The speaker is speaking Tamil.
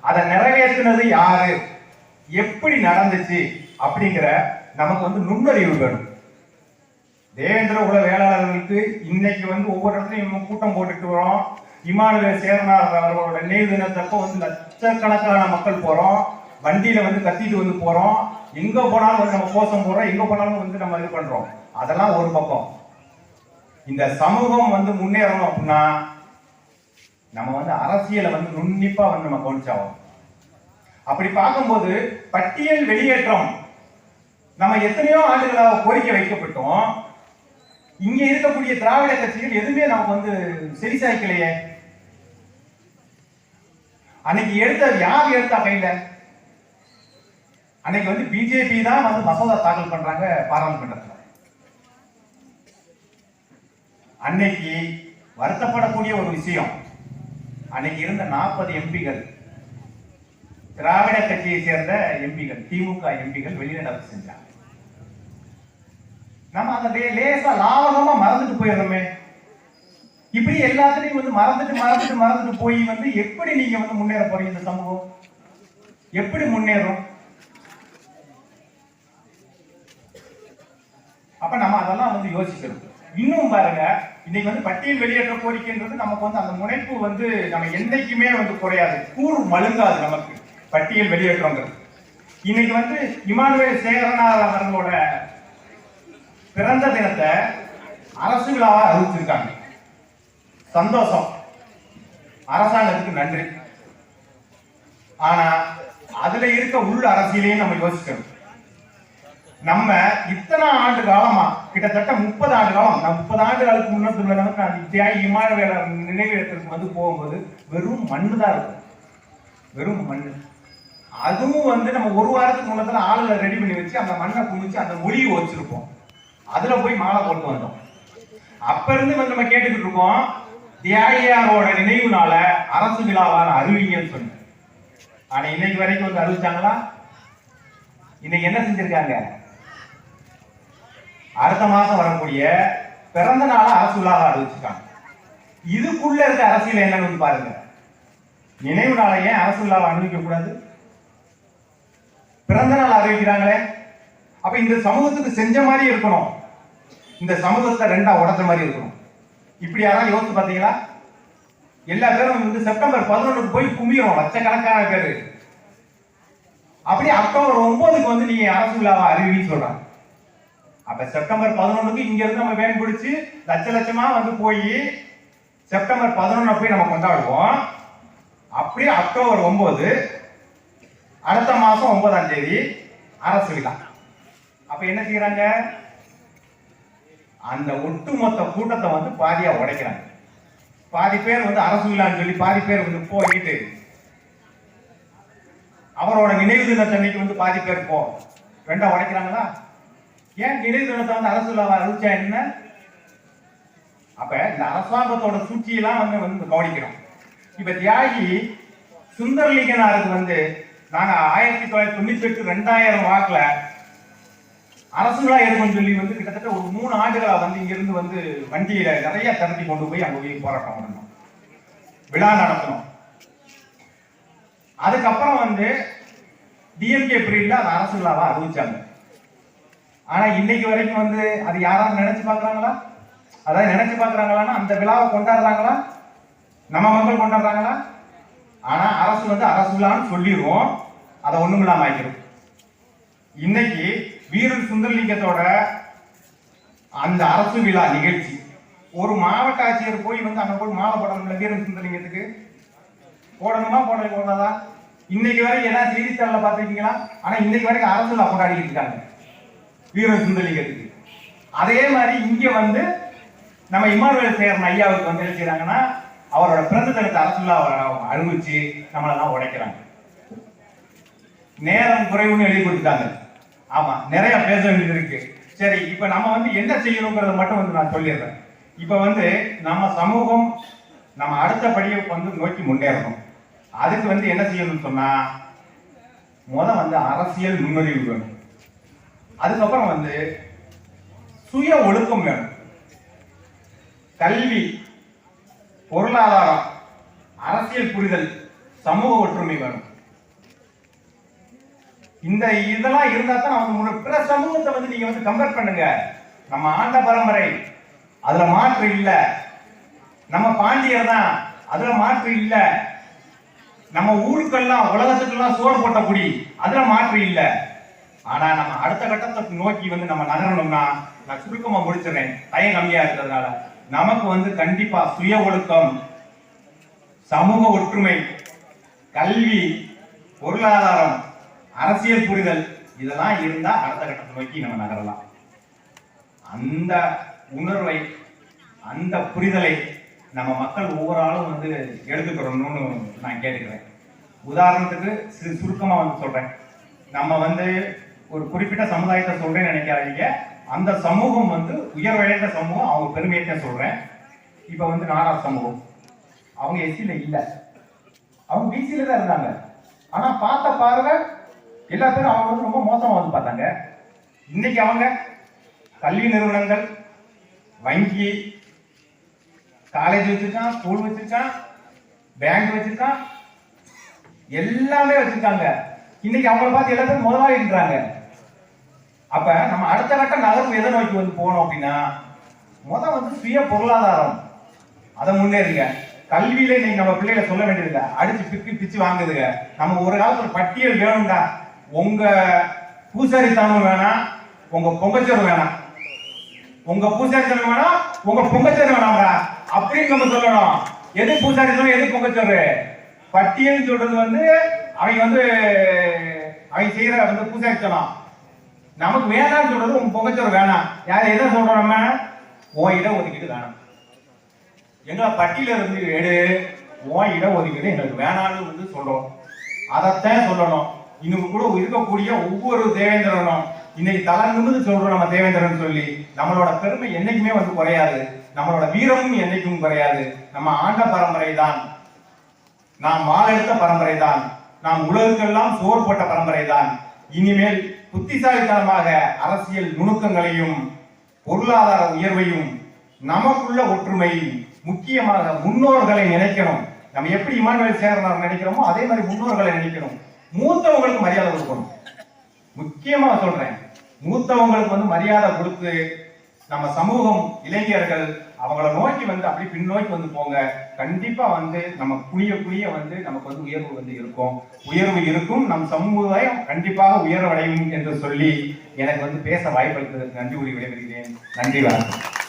அதை நிறைவேற்றினது யாரு? எப்படி நடந்துச்சு அப்படிங்கிற நமக்கு வந்து நுண்ணறிவு வேணும். தேவேந்திர உல வேளாளர்களுக்கு இன்னைக்கு வந்து ஒவ்வொரு இடத்துலையும் கூட்டம் போட்டுட்டு வரோம். இமானுவேல் சேரனார் அவர்களோட நினைவு தினத்தப்போ வந்து லட்சக்கணக்கான மக்கள் போறோம். வண்டியில வந்து கத்திட்டு வந்து போறோம். எங்க போனாலும் வந்து நம்ம கோஷம் போடுறோம். எங்க போனாலும் வந்து நம்ம இது பண்றோம். அதெல்லாம் ஒரு பக்கம். இந்த சமூகம் வந்து முன்னேறணும் அப்படின்னா நம்ம வந்து அரசியலை வந்து நுண்ணிப்பா வந்து நம்ம கவனிச்சாகும் அப்படி பார்க்கும்போது பட்டியல் வெளியேற்றம் நம்ம எத்தனையோ ஆண்டுகளாக கோரிக்கை வைக்கப்பட்டோம். இங்க இருக்கக்கூடிய திராவிட கட்சிகள் எதுவுமே நமக்கு வந்து செரிசாய்க்கலையே அன்னைக்கு எடுத்த யார் எடுத்தா கையில? அன்னைக்கு வந்து பிஜேபி தான் வந்து மசோதா தாக்கல் பண்றாங்க பாராளுமன்றத்தில். அன்னைக்கு வருத்தப்படக்கூடிய ஒரு விஷயம். அன்னைக்கு இருந்த நாற்பது எம்பிகள் திராவிட கட்சியை சேர்ந்த எம்பிகள் திமுக எம்பிகள் வெளிநடப்பு செஞ்சாங்க. நம்ம அந்த லேசா லாவகமா மறந்துட்டு போயிடுறோமே. இப்படி எல்லாத்துலையும் வந்து மறந்துட்டு மறந்துட்டு மறந்துட்டு போய் வந்து எப்படி நீங்க வந்து முன்னேற போறீங்க இந்த சமூகம்? எப்படி முன்னேறும்? அப்ப நம்ம அதெல்லாம் வந்து யோசிக்கிறோம் இன்னும் பாருங்க இன்னைக்கு வந்து பட்டியல் வெளியேற்ற கோரிக்கைன்றது நமக்கு வந்து அந்த முனைப்பு வந்து நம்ம என்னைக்குமே வந்து குறையாது. கூறு மழுங்காது நமக்கு பட்டியல் வெளியேற்றங்கிறது. இன்னைக்கு வந்து இமானுவேல் சேகரனார் அவர்களோட பிறந்த தினத்தை அரசு விழாவா அறிவிச்சிருக்காங்க. சந்தோஷம். அரசாங்கத்துக்கு நன்றி. ஆனா அதுல இருக்க உள்ள அரசியலையும் நம்ம யோசிக்கணும். நம்ம இத்தனை ஆண்டு காலமா? கிட்டத்தட்ட முப்பது ஆண்டு காலம். நான் முப்பது ஆண்டுகளுக்கு முன்னாடி நமக்கு நான் தியாகி இமானுவேல நினைவிடத்திற்கு வந்து போகும்போது வெறும் மண்ணு தான் இருக்கும். வெறும் மண்ணு. அதுவும் வந்து நம்ம ஒரு வாரத்துக்கு முன்னத்துல ஆளுகளை ரெடி பண்ணி வச்சு அந்த மண்ணை குமிச்சு அந்த மொழியை வச்சிருப்போம். அதுல போய் மாலை போட்டு வந்தோம். அப்ப இருந்து வந்து நம்ம கேட்டுக்கிட்டு இருக்கோம் தியாகியாரோட நினைவுனால அரசு விழாவான அறிவிங்கன்னு சொன்னேன். ஆனா இன்னைக்கு வரைக்கும் வந்து அறிவிச்சாங்களா இன்னைக்கு என்ன செஞ்சிருக்காங்க? அடுத்த மாசம் வரக்கூடிய பிறந்த நாளை அரசு விழாவை அறிவிச்சிருக்காங்க. இதுக்குள்ள இருக்க அரசியல் என்னன்னு பாருங்க. நினைவு நாளை ஏன் அரசு விழாவை அனுபவிக்க கூடாது? பிறந்த நாள் அறிவிக்கிறாங்களே. அப்ப இந்த சமூகத்துக்கு செஞ்ச மாதிரி இருக்கணும். இந்த சமூகத்தை ரெண்டா உடச்ச மாதிரி இருக்கணும். இப்படி யாராவது யோசிச்சு பாத்தீங்களா எல்லா பேரும் வந்து செப்டம்பர் பதினொன்றுக்கு போய் கும்பிடுறோம். லட்சக்கணக்கான பேரு. அப்படியே அக்டோபர் ஒன்பதுக்கு வந்து நீங்க அரசு விழாவை அறிவின்னு சொல்றாங்க. அப்ப செப்டம்பர் பதினொன்றுக்கு இங்க இருந்து நம்ம வேன் பிடிச்சி லட்ச லட்சமா வந்து போய் செப்டம்பர் பதினொன்னு போய் நம்ம கொண்டாடுவோம். அப்படியே அக்டோபர் ஒன்பது அடுத்த மாசம் ஒன்பதாம் தேதி அரசு விழா. அப்ப என்ன செய்யறாங்க? அந்த ஒட்டுமொத்த கூட்டத்தை வந்து பாதியா உடைக்கிறாங்க. பாதி பேர் வந்து அரசு விழான்னு சொல்லி பாதி பேர் வந்து போயிட்டு அவரோட நினைவு தினத்தன்னைக்கு வந்து பாதி பேர் போ. ரெண்டா உடைக்கிறாங்களா? ஏன் நினைவு வந்து அரசு விழாவை அறிவிச்சா என்ன? அப்ப இந்த அரசாங்கத்தோட சூழ்ச்சியெல்லாம் வந்து வந்து கவனிக்கணும். இப்ப தியாகி சுந்தரலிங்கனாருக்கு வந்து நாங்க ஆயிரத்தி தொள்ளாயிரத்தி தொண்ணூத்தி எட்டு ரெண்டாயிரம் வாக்குல அரசு விழா இருக்கும்னு சொல்லி வந்து கிட்டத்தட்ட ஒரு மூணு ஆண்டுகளா வந்து இங்கிருந்து வந்து வண்டியில நிறைய திரட்டி கொண்டு போய் அங்க போய் போராட்டம் பண்ணணும். விழா நடத்தணும். அதுக்கப்புறம் வந்து டிஎம்கே பீரியட்ல அது அரசு விழாவா அறிவிச்சாங்க. ஆனா இன்னைக்கு வரைக்கும் வந்து அது யாராவது நினைச்சு பாக்குறாங்களா அதாவது நினைச்சு பாக்குறாங்களான்னா அந்த விழாவை கொண்டாடுறாங்களா? நம்ம மக்கள் கொண்டாடுறாங்களா? ஆனா அரசு வந்து அரசு விழான்னு சொல்லிடுவோம். அதை ஒண்ணும் இல்லாம ஆக்கிடும் இன்னைக்கு வீரன் சுந்தரலிங்கத்தோட அந்த அரசு விழா நிகழ்ச்சி. ஒரு மாவட்ட ஆட்சியர் போய் வந்து அங்க போய் மாலை போடணும்ல வீரன் சுந்தரலிங்கத்துக்கு? போடணுமா போட போடாதா? இன்னைக்கு வரைக்கும் ஏதாவது செய்தித்தாளில் பார்த்துருக்கீங்களா? ஆனா இன்னைக்கு வரைக்கும் அரசு விழா கொண்டாடிட்டு இருக்காங்க. வீரன் சுந்தரலிங்கத்துக்கு அதே மாதிரி இங்க வந்து நம்ம இமானுவேல் சேரன் ஐயாவுக்கு வந்து என்ன அவரோட பிறந்த தினத்தை அரசு விழா அறிவிச்சு நம்மளெல்லாம் உடைக்கிறாங்க. நேரம் குறைவுன்னு எழுதி கொடுத்துட்டாங்க. ஆமா நிறைய பேச வேண்டியது இருக்கு. சரி இப்ப நம்ம வந்து என்ன செய்யணுங்கிறத மட்டும் வந்து நான் சொல்லிடுறேன். இப்ப வந்து நம்ம சமூகம் நம்ம அடுத்த படியை வந்து நோக்கி முன்னேறணும். அதுக்கு வந்து என்ன செய்யணும்னு சொன்னா முத வந்து அரசியல் நுண்ணறிவு வேணும். அதுக்கப்புறம் வந்து சுய ஒழுக்கம் வேணும். கல்வி பொருளாதாரம் அரசியல் புரிதல் சமூக ஒற்றுமை வேணும். இந்த இதெல்லாம் இருந்தா தான் நமக்கு பிற சமூகத்தை வந்து நீங்க வந்து கம்பேர் பண்ணுங்க. நம்ம ஆண்ட பரம்பரை அதுல மாற்று இல்ல. நம்ம பாண்டியர் தான் அதுல மாற்று இல்ல. நம்ம ஊருக்கெல்லாம் உலகத்துக்கெல்லாம் சோறு போட்ட குடி அதுல மாற்று இல்லை. ஆனா நம்ம அடுத்த கட்டத்தை நோக்கி வந்து நம்ம நகரணும்னா நான் சுருக்கமா முடிச்சிடறேன். டைம் கம்மியா இருக்கிறதுனால. நமக்கு வந்து கண்டிப்பா சுய ஒழுக்கம் சமூக ஒற்றுமை கல்வி பொருளாதாரம் அரசியல் புரிதல் இதெல்லாம் இருந்தா அடுத்த கட்டத்தை நோக்கி நம்ம நகரலாம். அந்த உணர்வை அந்த புரிதலை நம்ம மக்கள் ஒவ்வொரு ஆளும் வந்து எடுத்துக்கிறோம்னு நான் கேட்டுக்கிறேன். உதாரணத்துக்கு சிறு சுருக்கமாக வந்து சொல்கிறேன் நம்ம வந்து ஒரு குறிப்பிட்ட சமுதாயத்தை சொல்றேன்னு நினைக்காதீங்க. அந்த சமூகம் வந்து உயர்வடைந்த சமூகம் அவங்க பெருமையை சொல்றேன். இப்ப வந்து நாடா சமூகம். அவங்க எஸ்சியில இல்லை. அவங்க பிசியில தான் இருந்தாங்க. ஆனா பார்த்த பார்வை எல்லா பேரும் அவங்க வந்து ரொம்ப மோசமாக வந்து பார்த்தாங்க. இன்னைக்கு அவங்க கல்வி நிறுவனங்கள் வங்கி காலேஜ் வச்சிருக்கான் ஸ்கூல் வச்சிருக்கான் பேங்க் வச்சிருக்கான் எல்லாமே வச்சிருக்காங்க. இன்னைக்கு அவங்கள பார்த்து எல்லா பேரும் முதலாளின்றாங்க. அப்ப நம்ம அடுத்த கட்ட நகர்வு எதை நோக்கி வந்து போகணும் அப்படின்னா முத வந்து சுய பொருளாதாரம். அதை முன்னேறுங்க. கல்வியில இன்னைக்கு நம்ம பிள்ளைகளை சொல்ல வேண்டியதில்லை. அடிச்சு பிக்கு பிச்சு வாங்குதுங்க. நம்ம ஒரு காலத்துல பட்டியல் வேணும்டா. உங்க பூசாரித்தனம் வேணாம் உங்க பொங்கச்சோறு வேணாம். உங்க பூசாரித்தனம் வேணாம் உங்க பொங்கச்சோறு வேணாம்டா. அப்படின்னு நம்ம சொல்லணும். எது பூசாரித்தனம் எது பொங்கச்சோறு? பட்டியல் சொல்றது வந்து அவங்க வந்து அவங்க செய்யற வந்து பூசாரித்தனம். நமக்கு வேணாம்னு சொல்றது உன் பொங்கச்சோறு வேணாம். யார் எதை சொல்றோம் நம்ம உன் இட ஒதுக்கீடு வேணாம். எங்களை பட்டியல இருந்து எடு. உன் இட ஒதுக்கீடு எங்களுக்கு வேணாம்னு வந்து சொல்றோம். அதைத்தான் சொல்லணும். இன்னும் கூட இருக்கக்கூடிய ஒவ்வொரு தேவேந்திரனும் இன்னைக்கு தளர்ந்து சொல்றோம் நம்ம தேவேந்திரன் சொல்லி நம்மளோட பெருமை என்னைக்குமே வந்து குறையாது. நம்மளோட வீரமும் என்னைக்கும் குறையாது. நம்ம ஆண்ட பரம்பரை தான் நாம் வாழெடுத்த பரம்பரை தான் நாம் உலகுக்கெல்லாம் சோறு போட்ட பரம்பரை தான் இனிமேல் புத்திசாலித்தனமாக அரசியல் நுணுக்கங்களையும் பொருளாதார உயர்வையும் நமக்குள்ள ஒற்றுமை முக்கியமாக முன்னோர்களை நினைக்கணும். நம்ம எப்படி இமானுவேல் சேரனார் நினைக்கிறோமோ அதே மாதிரி முன்னோர்களை நினைக்கணும். மூத்தவங்களுக்கு மரியாதை கொடுக்கணும். முக்கியமாக சொல்றேன். மூத்தவங்களுக்கு வந்து மரியாதை கொடுத்து நம்ம சமூகம் இளைஞர்கள் அவங்கள நோக்கி வந்து அப்படி பின்னோக்கி வந்து போங்க. கண்டிப்பா வந்து நம்ம புளிய புளிய வந்து நமக்கு வந்து உயர்வு வந்து இருக்கும். உயர்வு இருக்கும். நம் சமுதாயம் கண்டிப்பாக உயர்வடையும் என்று சொல்லி எனக்கு வந்து பேச வாய்ப்பளித்ததற்கு நன்றி கூறி விடைபெறுகிறேன். நன்றி வணக்கம்.